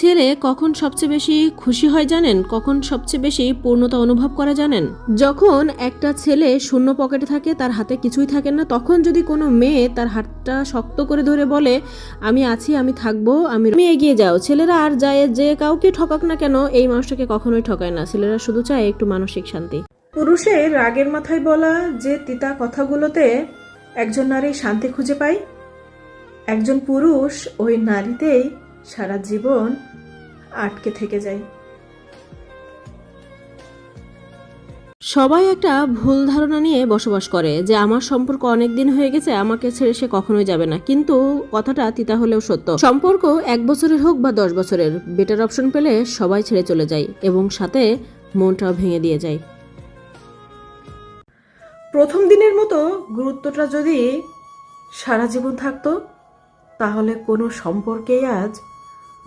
ছেলে কখন সবচেয়ে বেশি খুশি হয় জানেন? কখন সবচেয়ে বেশি পূর্ণতা অনুভব করে জানেন? যখন একটা ছেলে শূন্য পকেটে থাকে, তার হাতে কিছুই থাকে না, তখন যদি কোনো মেয়ে তার হাতটা শক্ত করে ধরে বলে, আমি আছি, আমি থাকব, আমি আমি এগিয়ে যাও। ছেলেরা আর যায়, যে কাউকে ঠকাক না কেন, এই মানুষটাকে কখনোই ঠকায় না। ছেলেরা শুধু চায় একটু মানসিক শান্তি। পুরুষের রাগের মাথায় বলা যে তিতা কথাগুলোতে একজন নারী শান্তি খুঁজে পায়, একজন পুরুষ ওই নারীতেই সারা জীবন আটকে থেকে যায়। সবাই একটা ভুল ধারণা নিয়ে বসবাস করে যে আমার সম্পর্ক অনেক দিন হয়ে গেছে আমাকে ছেড়ে সে কখনোই যাবে না। কিন্তু কথাটা তিতা হলেও সত্য। সম্পর্ক এক বছরের হোক বা দশ বছরের বেটার অপশন পেলে সবাই ছেড়ে চলে যায় এবং সাথে মনটাও ভেঙে দিয়ে যায়। প্রথম দিনের মতো গুরুত্বটা যদি সারা জীবন থাকতো তাহলে কোনো সম্পর্কেই আজ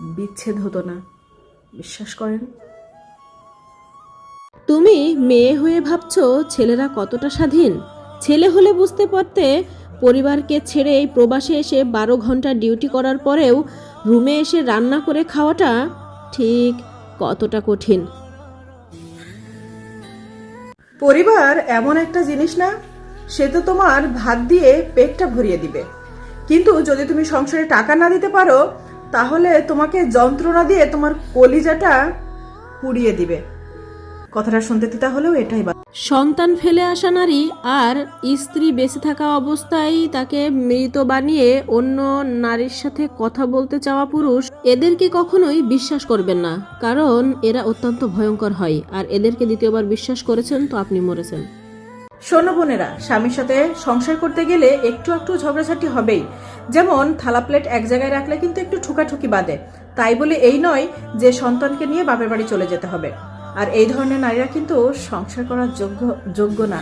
বিচ্ছেদ হতো না। বিশ্বাস করেন? তুমি মেয়ে হয়ে ভাবছ ছেলেরা কতটা স্বাধীন? ছেলে হলে বুঝতে পারতে পরিবারকে ছেড়ে এই প্রবাসে এসে বারো ঘণ্টা ডিউটি করার পরেও রুমে এসে রান্না করে খাওয়াটা ঠিক কতটা কঠিন। পরিবার এমন একটা জিনিস না সে তো তোমার ভাত দিয়ে পেটটা ভরিয়ে দিবে। কিন্তু যদি তুমি সংসারে টাকা না দিতে পারো তাহলে তোমাকে যন্ত্রণা দিয়ে তোমার কলিজাটা পুড়িয়ে দিবে। কথাটা শুনতে তিতা হলেও এটাই সন্তান ফেলে আসা নারী আর স্ত্রী বেঁচে থাকা অবস্থায় তাকে মৃত বানিয়ে অন্য নারীর সাথে কথা বলতে চাওয়া পুরুষ এদেরকে কখনোই বিশ্বাস করবেন না। কারণ এরা অত্যন্ত ভয়ঙ্কর হয়। আর এদেরকে দ্বিতীয়বার বিশ্বাস করেছেন তো আপনি মরেছেন। শোনো বোনেরা, স্বামীর সাথে সংসার করতে গেলে একটু একটু ঝগড়াঝাটি হবেই। যেমন, থালা প্লেট এক জায়গায় রাখলে কিন্তু একটু ঠুকাঠুকি বাঁধে। তাই বলে এই নয় যে সন্তানকে নিয়ে বাপের বাড়ি চলে যেতে হবে। আর এই ধরনের নারীরা কিন্তু সংসার করার যোগ্য যোগ্য না।